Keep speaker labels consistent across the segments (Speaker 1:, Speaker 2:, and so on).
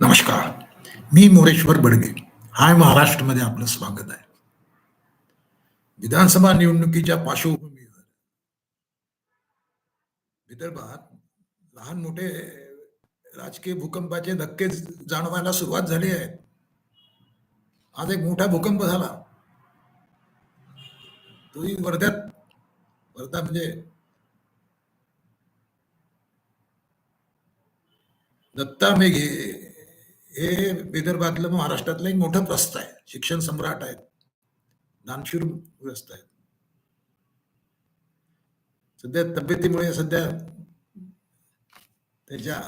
Speaker 1: नमस्कार. मी मोरेश्वर बडगे. हाय महाराष्ट्रमध्ये आपलं स्वागत आहे. विधानसभा निवडणुकीच्या पार्श्वभूमीवर. विदर्भात लहान मोठे राजकीय भूकंपाचे धक्के जाणवायला सुरुवात झाली आहे. आज एक मोठा भूकंप झाला. तोही वर्ध्यात. वर्धा म्हणजे दत्ता मेघे. हे विदर्भातलं महाराष्ट्रातलं एक मोठं प्रस्त आहे. शिक्षण सम्राट आहेत. दानशूर ग्रस्त आहेत. सध्या तब्येतीमुळे सध्या त्याच्या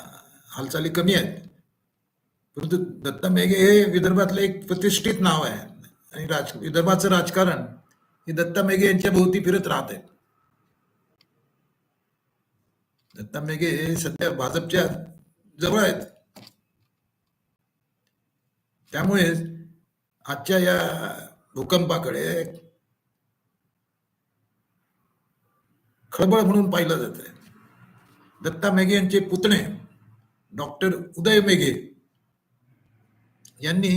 Speaker 1: हालचाली कमी आहेत. परंतु दत्ता मेघे हे विदर्भातलं एक प्रतिष्ठित नाव आहे. आणि राज विदर्भाचं राजकारण हे दत्ता मेघे यांच्या भोवती फिरत राहत आहे. दत्ता मेघे हे सध्या भाजपच्या जवळ आहेत. त्यामुळे आजच्या या भूकंपाकडे खळबळ म्हणून पाहिलं जात आहे. दत्ता मेघे यांचे पुतणे डॉक्टर उदय मेघे यांनी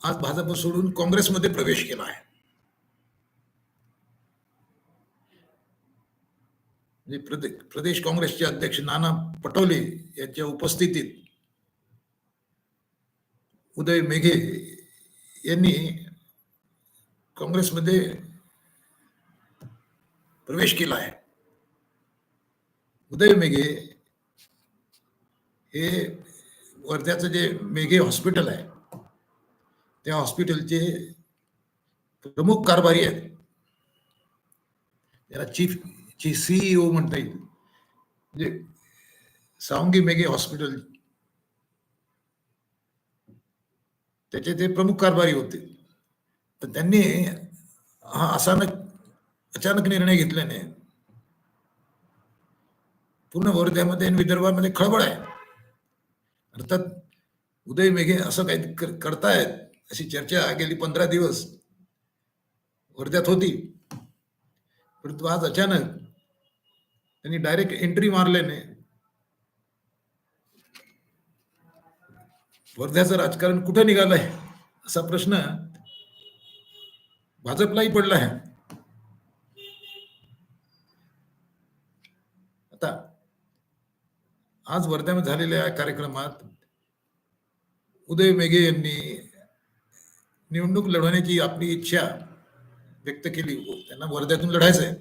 Speaker 1: आज भाजप सोडून काँग्रेसमध्ये प्रवेश केला आहे. म्हणजे प्रदेश काँग्रेसचे अध्यक्ष नाना पटोले यांच्या उपस्थितीत उदय मेघे यांनी काँग्रेसमध्ये प्रवेश केला आहे. उदय मेघे हे वर्ध्याचं जे मेघे हॉस्पिटल आहे त्या हॉस्पिटलचे प्रमुख कारभारी आहेत. याला चीफ ची सीईओ म्हणता येईल. म्हणजे सावंगी मेघे हॉस्पिटल त्याचे ते प्रमुख कारभारी होते. तर त्यांनी हा अचानक अचानक निर्णय घेतल्याने पूर्ण वर्ध्यामध्ये आणि विदर्भामध्ये खळबळ आहे. अर्थात उदय मेघे असं काही करतायत अशी चर्चा गेली पंधरा दिवस. वर्ध्यात होती. परंतु आज अचानक त्यांनी डायरेक्ट एंट्री मारल्याने वर्ध्याचं राजकारण कुठं निघालंय? असा प्रश्न भाजपलाही पडला आहे. आता आज वर्ध्यामध्ये झालेल्या कार्यक्रमात उदय मेघे यांनी निवडणूक लढवण्याची आपली इच्छा व्यक्त केली. त्यांना वर्ध्यातून लढायचं आहे.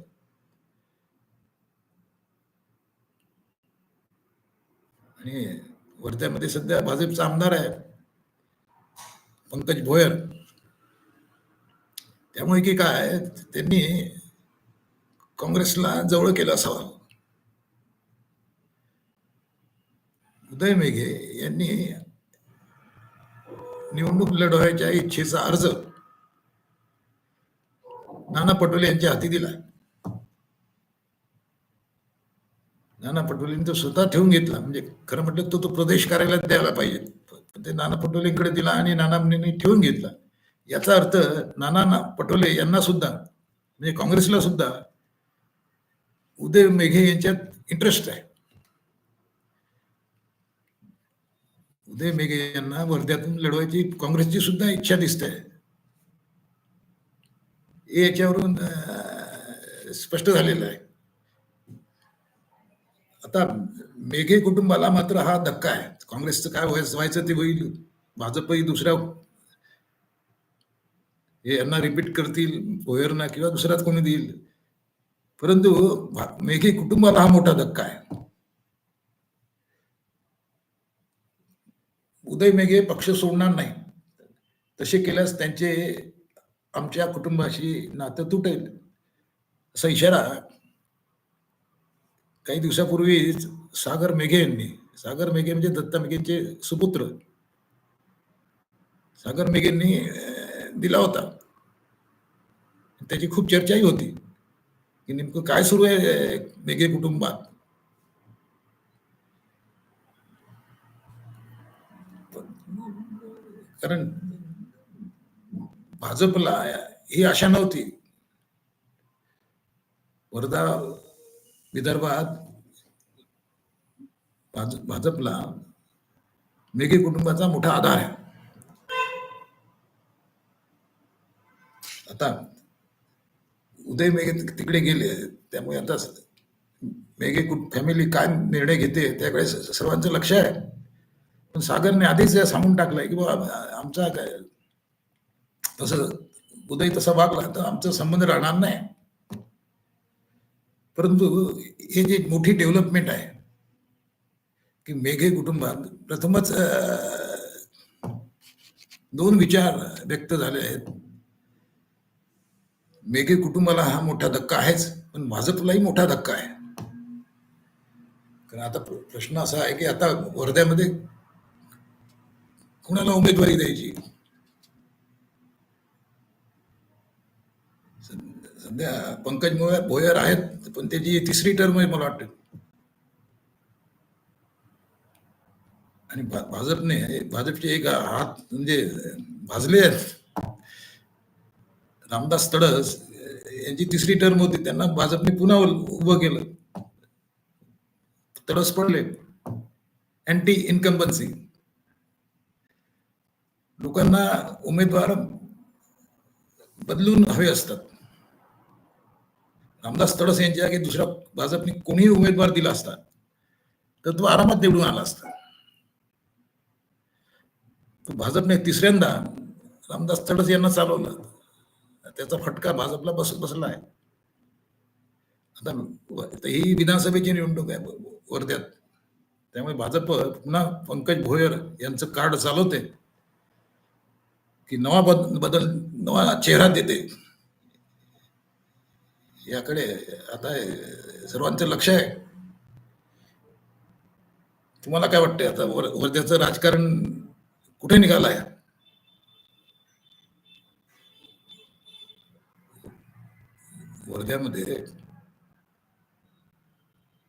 Speaker 1: आणि वर्ध्यामध्ये सध्या भाजपचा आमदार आहे पंकज भोयर. त्यामुळे की काय त्यांनी काँग्रेसला जवळ केलं असावा उदय मेघे यांनी निवडणूक लढवायच्या इच्छेचा अर्ज नाना पटोले यांच्या हाती दिला. नाना पटोलेंनी तो स्वतः ठेवून घेतला. म्हणजे खरं म्हटलं तो तो प्रदेश कार्यालयात द्यायला पाहिजे. पण ते नाना पटोलेंकडे दिला आणि नाना मुनींनी ठेवून घेतला. याचा अर्थ नाना ना- पटोले यांना सुद्धा म्हणजे काँग्रेसला सुद्धा उदय मेघे यांच्यात इंटरेस्ट आहे. उदय मेघे यांना वर्ध्यातून लढवायची काँग्रेसची सुद्धा इच्छा दिसते. याच्यावरून स्पष्ट झालेलं आहे. आता मेघे कुटुंबाला मात्र हा धक्का आहे. काँग्रेसचं काय व्हायचं व्हायचं ते होईल. भाजपही दुसऱ्या हे यांना रिपीट करतील भोयरना किंवा दुसऱ्याच कोणी देईल. परंतु मेघे कुटुंबाला हा मोठा धक्का आहे. उदय मेघे पक्ष सोडणार नाही. तसे केल्यास त्यांचे आमच्या कुटुंबाशी नातं तुटेल. असा इशारा काही दिवसापूर्वीच सागर मेघे यांनी सागर मेघे म्हणजे दत्ता मेघेंचे सुपुत्र. सागर मेघेंनी दिला होता. त्याची खूप चर्चाही होती की नेमकं काय सुरू आहे मेघे कुटुंबात. कारण भाजपला ही आशा नव्हती. वर्धा विदर्भात भाजपला मेघे कुटुंबाचा मोठा आधार आहे. आता उदय मेघे तिकडे गेले त्यामुळे आता मेघे कुट फॅमिली काय निर्णय घेते त्याकडे सर्वांचं लक्ष आहे. पण सागरने आधीच सांगून टाकलंय की बाबा आमचा काय तसं उदय तसा वागला तर आमचा संबंध राहणार नाही. परंतु हे जे मोठी डेव्हलपमेंट आहे की मेघे कुटुंबात प्रथमच दोन विचार व्यक्त झाले आहेत. मेघे कुटुंबाला हा मोठा धक्का आहेच पण भाजपलाही मोठा धक्का आहे. कारण आता प्रश्न असा आहे की आता वर्ध्यामध्ये कुणाला उमेदवारी द्यायची? सध्या- पंकज मोया- भोयर आहेत पण त्याची तिसरी टर्म आहे मला वाटतं. आणि भाजपने भाजपचे एक हात म्हणजे भाजले आहेत. रामदास तडस यांची तिसरी टर्म होती त्यांना भाजपने पुन्हा उभं केलं. तडस पडले. अँटी इन्कम्बन्सी लोकांना उमेदवार बदलून हवे असतात. रामदास तडस यांच्या जागी दुसऱ्या भाजपने कोणीही उमेदवार दिला असता तर तो आरामात निवडून आला असता. तो भाजपने तिसऱ्यांदा रामदास तडस यांना चालवलं. त्याचा फटका भाजपला बस बसला आहे. आता ही विधानसभेची निवडणूक आहे वर्ध्यात. त्यामुळे भाजप पुन्हा पंकज भोयर यांचं कार्ड चालवते की नवा बद बदल नवा चेहरा देते. याकडे आता सर्वांचं लक्ष आहे. तुम्हाला काय वाटतंय? आता वर- वर्ध्याचं राजकारण कुठे निघालं आहे? वर्ध्यामध्ये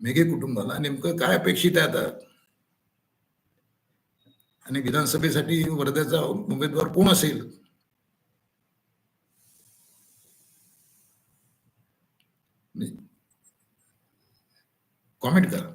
Speaker 1: मेघे कुटुंबाला नेमकं काय अपेक्षित आहे आता? आणि विधानसभेसाठी वर्ध्याचा उमेदवार कोण असेल? కామెంట్ కదా